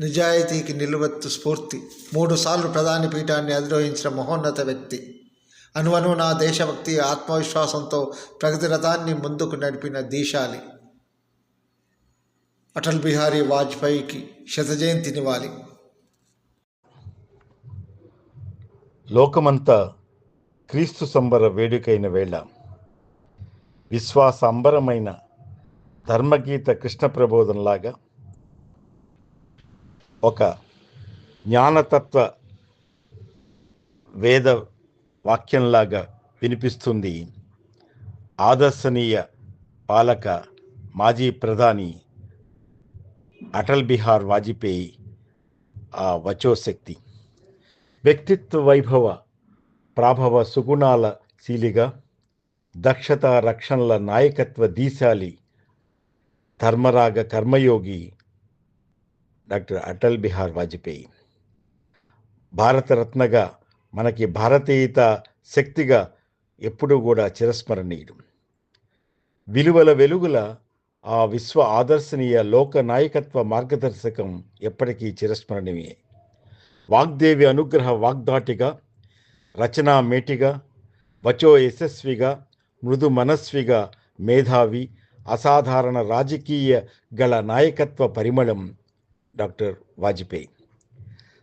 నిజాయితీకి నిలువెత్తు స్ఫూర్తి. మూడుసార్లు ప్రధాని పీఠాన్ని అధిరోహించిన మహోన్నత వ్యక్తి. అనువను నా దేశభక్తి ఆత్మవిశ్వాసంతో ప్రగతి రథాన్ని ముందుకు నడిపిన దీశాలి. అటల్ బిహారీ వాజ్పేయికి శతజయంతి నివాలి లోకమంతా క్రీస్తు సంబర వేడుకైన వేళ విశ్వాస అంబరమైన ధర్మగీత కృష్ణ ప్రబోధంలాగా ఒక జ్ఞానతత్వ వేద వాక్యంలాగా వినిపిస్తుంది. ఆదర్శనీయ పాలక మాజీ ప్రధాని అటల్ బిహార్ వాజ్పేయి ఆ వచోశక్తి. వ్యక్తిత్వ వైభవ ప్రాభవ సుగుణాల శీలిగా దక్షత రక్షణల నాయకత్వ దీశాలి ధర్మరాగ కర్మయోగి డాక్టర్ అటల్ బిహార్ వాజ్పేయి. భారతరత్నగా మనకి భారతీయత శక్తిగా ఎప్పుడూ కూడా చిరస్మరణీయుడు. విలువల వెలుగుల ఆ విశ్వ ఆదర్శనీయ లోక నాయకత్వ మార్గదర్శకం ఎప్పటికీ చిరస్మరణీయమే. వాగ్దేవి అనుగ్రహ వాగ్దాటిగా రచనా మేటిగా వచో యశస్విగా మృదు మనస్విగా మేధావి అసాధారణ రాజకీయ గల నాయకత్వ పరిమళం డాక్టర్ వాజ్పేయి.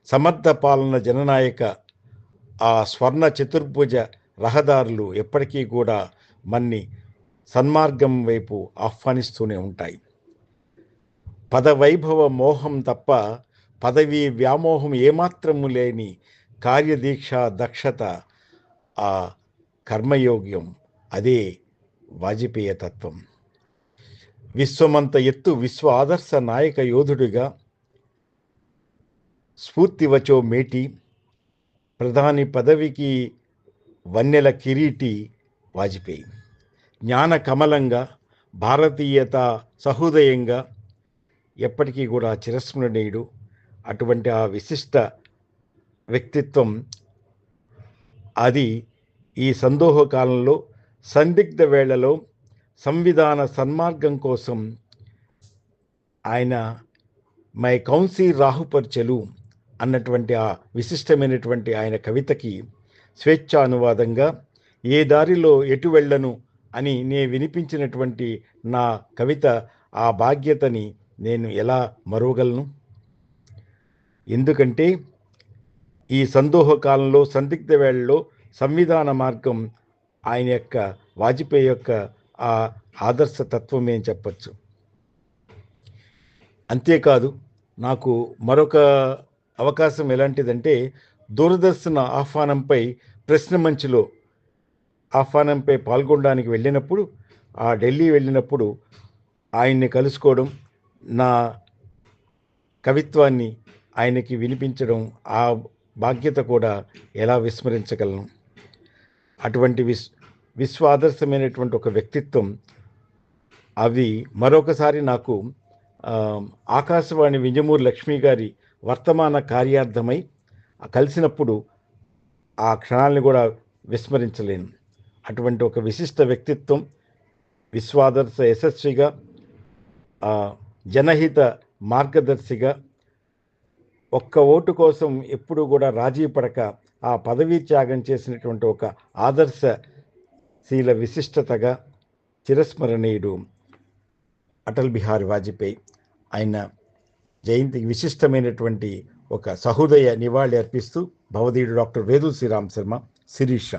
సమర్థ పాలన జననాయక ఆ స్వర్ణ చతుర్భుజ రహదారులు ఎప్పటికీ కూడా మన్ని సన్మార్గం వైపు ఆహ్వానిస్తూనే ఉంటాయి. పదవైభవ మోహం తప్ప పదవి వ్యామోహం ఏమాత్రము లేని కార్యదీక్ష దక్షత ఆ కర్మయోగ్యం. అదే వాజపేయ తత్వం. విశ్వమంత ఎత్తు విశ్వ ఆదర్శ నాయక యోధుడిగా స్ఫూర్తివచో మేటి ప్రధాని పదవికి వన్నెల కిరీటి వాజ్పేయి. జ్ఞాన కమలంగా భారతీయత సహృదయంగా ఎప్పటికీ కూడా చిరస్మరణీయుడు. అటువంటి ఆ విశిష్ట వ్యక్తిత్వం అది ఈ సందోహ కాలంలో సందిగ్ధ వేళలో సంవిధాన సన్మార్గం కోసం ఆయన మై కౌన్సీ రాహుపర్చలు అన్నటువంటి ఆ విశిష్టమైనటువంటి ఆయన కవితకి స్వేచ్ఛ అనువాదంగా ఏ దారిలో ఎటు వెళ్ళను అని నే వినిపించినటువంటి నా కవిత ఆ బాధ్యతని నేను ఎలా మరువగలను? ఎందుకంటే ఈ సందోహ కాలంలో సందిగ్ధ వేళల్లో సంవిధాన మార్గం ఆయన యొక్క వాజ్పేయి యొక్క ఆ ఆదర్శ తత్వమే అని చెప్పచ్చు. అంతేకాదు నాకు మరొక అవకాశం ఎలాంటిదంటే దూరదర్శన ఆహ్వానంపై ప్రశ్న మంచిలో ఆహ్వానంపై పాల్గొనడానికి వెళ్ళినప్పుడు ఆ ఢిల్లీ వెళ్ళినప్పుడు ఆయన్ని కలుసుకోవడం నా కవిత్వాన్ని ఆయనకి వినిపించడం ఆ బాధ్యత కూడా ఎలా విస్మరించగలను? అటువంటి విశ్వ విశ్వాదర్శమైనటువంటి ఒక వ్యక్తిత్వం అవి మరొకసారి నాకు ఆకాశవాణి వింజమూరు లక్ష్మి గారి వర్తమాన కార్యార్థమై కలిసినప్పుడు ఆ క్షణాలను కూడా విస్మరించలేను. అటువంటి ఒక విశిష్ట వ్యక్తిత్వం విశ్వాదర్శ యశస్విగా జనహిత మార్గదర్శిగా ఒక్క ఓటు కోసం ఎప్పుడూ కూడా రాజీ పడక ఆ పదవీ త్యాగం చేసినటువంటి ఒక ఆదర్శశీల విశిష్టతగా చిరస్మరణీయుడు అటల్ బిహారీ వాజ్పేయి. ఆయన జయంతికి విశిష్టమైనటువంటి ఒక సహృదయ నివాళి అర్పిస్తూ భవదీయుడు డాక్టర్ వేదు శ్రీరామ్ శర్మ శిరీష.